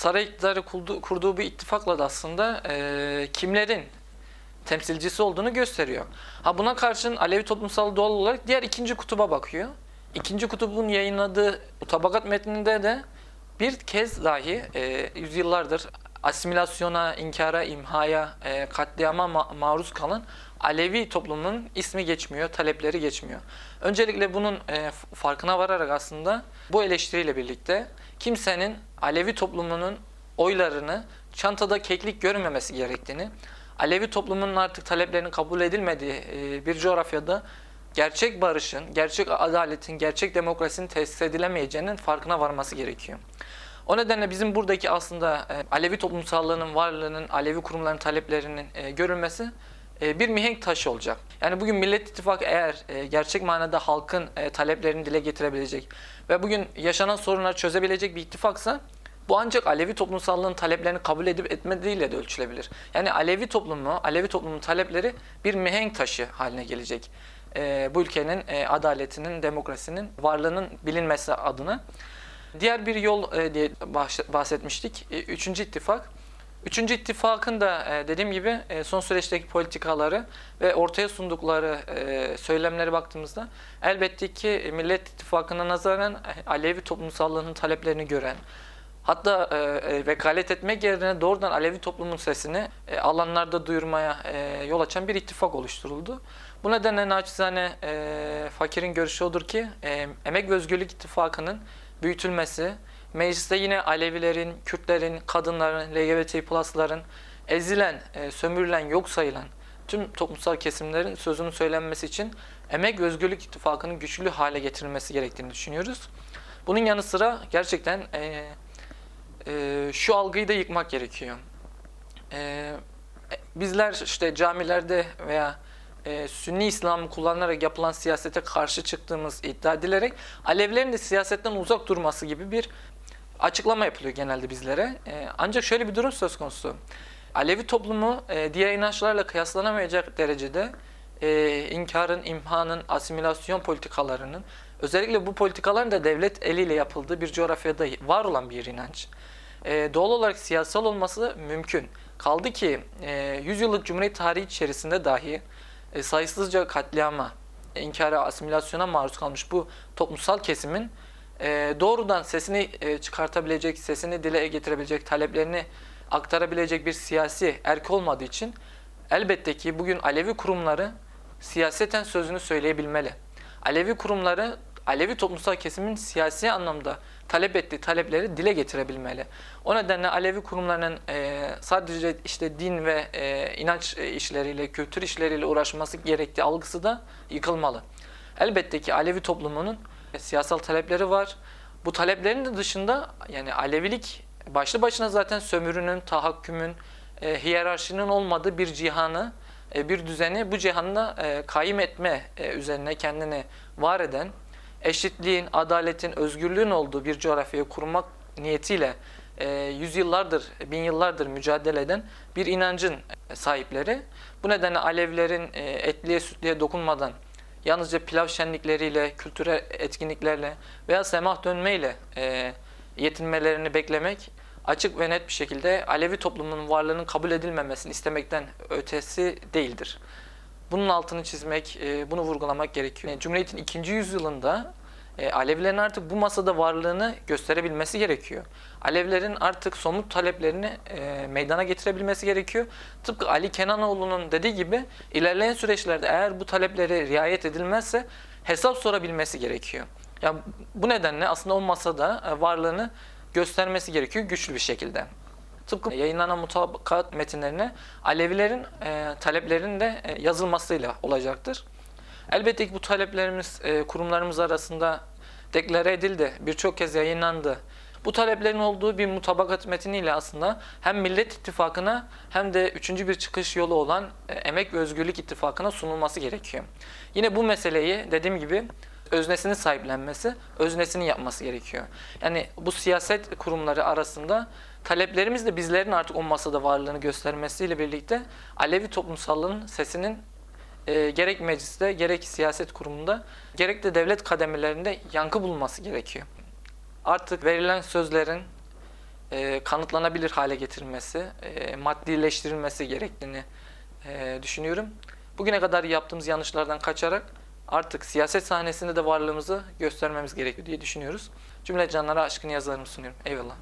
saray iktidarı kurduğu, bir ittifakla da aslında e, kimlerin temsilcisi olduğunu gösteriyor. Ha buna karşın Alevi toplumsal doğal olarak diğer ikinci kutuba bakıyor. İkinci kutubun yayınladığı tabakat metninde de bir kez dahi e, yüzyıllardır asimilasyona, inkara, imhaya, e, katliama ma- maruz kalan Alevi toplumunun ismi geçmiyor, talepleri geçmiyor. Öncelikle bunun e, farkına vararak aslında bu eleştiriyle birlikte kimsenin Alevi toplumunun oylarını çantada keklik görmemesi gerektiğini, Alevi toplumunun artık taleplerinin kabul edilmediği e, bir coğrafyada gerçek barışın, gerçek adaletin, gerçek demokrasinin tesis edilemeyeceğinin farkına varması gerekiyor. O nedenle bizim buradaki aslında e, Alevi toplumsallığının varlığının, Alevi kurumların taleplerinin e, görülmesi e, bir mihenk taşı olacak. Yani bugün Millet İttifakı eğer gerçek manada halkın taleplerini dile getirebilecek ve bugün yaşanan sorunları çözebilecek bir ittifaksa bu ancak Alevi toplumsallığın taleplerini kabul edip etmediğiyle de ölçülebilir. Yani Alevi toplumu, Alevi toplumun talepleri bir mihenk taşı haline gelecek. Bu ülkenin adaletinin, demokrasinin varlığının bilinmesi adına. Diğer bir yol e, diye bahs- bahsetmiştik. E, Üçüncü ittifak. Üçüncü ittifakın da e, dediğim gibi son süreçteki politikaları ve ortaya sundukları söylemlere baktığımızda elbette ki Millet İttifakı'na nazaran Alevi toplumsallığının taleplerini gören, hatta vekalet etmek yerine doğrudan Alevi toplumun sesini alanlarda duyurmaya yol açan bir ittifak oluşturuldu. Bu nedenle naçizane fakirin görüşü odur ki Emek ve Özgürlük İttifakı'nın büyütülmesi, mecliste yine Alevilerin, Kürtlerin, kadınların, LGBT plusların, ezilen, e, sömürülen, yok sayılan tüm toplumsal kesimlerin sözünün söylenmesi için Emek Özgürlük İttifakı'nın güçlü hale getirilmesi gerektiğini düşünüyoruz. Bunun yanı sıra gerçekten e, e, şu algıyı da yıkmak gerekiyor. E, bizler işte camilerde veya e, Sünni İslam'ı kullanarak yapılan siyasete karşı çıktığımız iddia edilerek Alevilerin de siyasetten uzak durması gibi bir açıklama yapılıyor genelde bizlere. E, ancak şöyle bir durum söz konusu. Alevi toplumu e, diğer inançlarla kıyaslanamayacak derecede e, inkarın, imhanın, asimilasyon politikalarının özellikle bu politikaların da devlet eliyle yapıldığı bir coğrafyada var olan bir inanç. E, doğal olarak siyasal olması mümkün. Kaldı ki e, 100 yıllık Cumhuriyet tarihi içerisinde dahi e, sayısızca katliama, inkara, asimilasyona maruz kalmış bu toplumsal kesimin e, doğrudan sesini e, çıkartabilecek, sesini dile getirebilecek, taleplerini aktarabilecek bir siyasi erk olmadığı için elbette ki bugün Alevi kurumları siyaseten sözünü söyleyebilmeli. Alevi kurumları Alevi toplumsal kesimin siyasi anlamda talep ettiği talepleri dile getirebilmeli. O nedenle Alevi kurumlarının e, sadece işte din ve e, inanç işleriyle, kültür işleriyle uğraşması gerektiği algısı da yıkılmalı. Elbette ki Alevi toplumunun e, siyasal talepleri var. Bu taleplerin de dışında yani Alevilik başlı başına zaten sömürünün, tahakkümün, e, hiyerarşinin olmadığı bir cihanı, e, bir düzeni bu cihanda e, kaim etme e, üzerine kendini var eden, eşitliğin, adaletin, özgürlüğün olduğu bir coğrafyayı kurmak niyetiyle e, yüzyıllardır, bin yıllardır mücadele eden bir inancın sahipleri. Bu nedenle Alevlerin e, etliye sütliye dokunmadan yalnızca pilav şenlikleriyle, kültürel etkinliklerle veya semah dönmeyle e, yetinmelerini beklemek açık ve net bir şekilde Alevi toplumunun varlığının kabul edilmemesini istemekten ötesi değildir. Bunun altını çizmek, e, bunu vurgulamak gerekiyor. Cumhuriyet'in ikinci yüzyılında e, Alevilerin artık bu masada varlığını gösterebilmesi gerekiyor. Alevilerin artık somut taleplerini e, meydana getirebilmesi gerekiyor. Tıpkı Ali Kenanoğlu'nun dediği gibi ilerleyen süreçlerde eğer bu taleplere riayet edilmezse hesap sorabilmesi gerekiyor. Ya bu nedenle aslında o masada e, varlığını göstermesi gerekiyor güçlü bir şekilde. Tıpkı yayınlanan mutabakat metinlerine Alevilerin e, taleplerinin de e, yazılmasıyla olacaktır. Elbette ki bu taleplerimiz e, kurumlarımız arasında deklare edildi, birçok kez yayınlandı. Bu taleplerin olduğu bir mutabakat metniyle aslında hem Millet İttifakı'na hem de üçüncü bir çıkış yolu olan e, Emek ve Özgürlük İttifakı'na sunulması gerekiyor. Yine bu meseleyi dediğim gibi öznesini sahiplenmesi, öznesini yapması gerekiyor. Yani bu siyaset kurumları arasında taleplerimiz de bizlerin artık o masada varlığını göstermesiyle birlikte Alevi toplumsallığının sesinin e, gerek mecliste, gerek siyaset kurumunda, gerek de devlet kademelerinde yankı bulması gerekiyor. Artık verilen sözlerin e, kanıtlanabilir hale getirilmesi, e, maddileştirilmesi gerektiğini e, düşünüyorum. Bugüne kadar yaptığımız yanlışlardan kaçarak artık siyaset sahnesinde de varlığımızı göstermemiz gerekiyor diye düşünüyoruz. Cümle canlara aşkın yazılarımı sunuyorum. Eyvallah.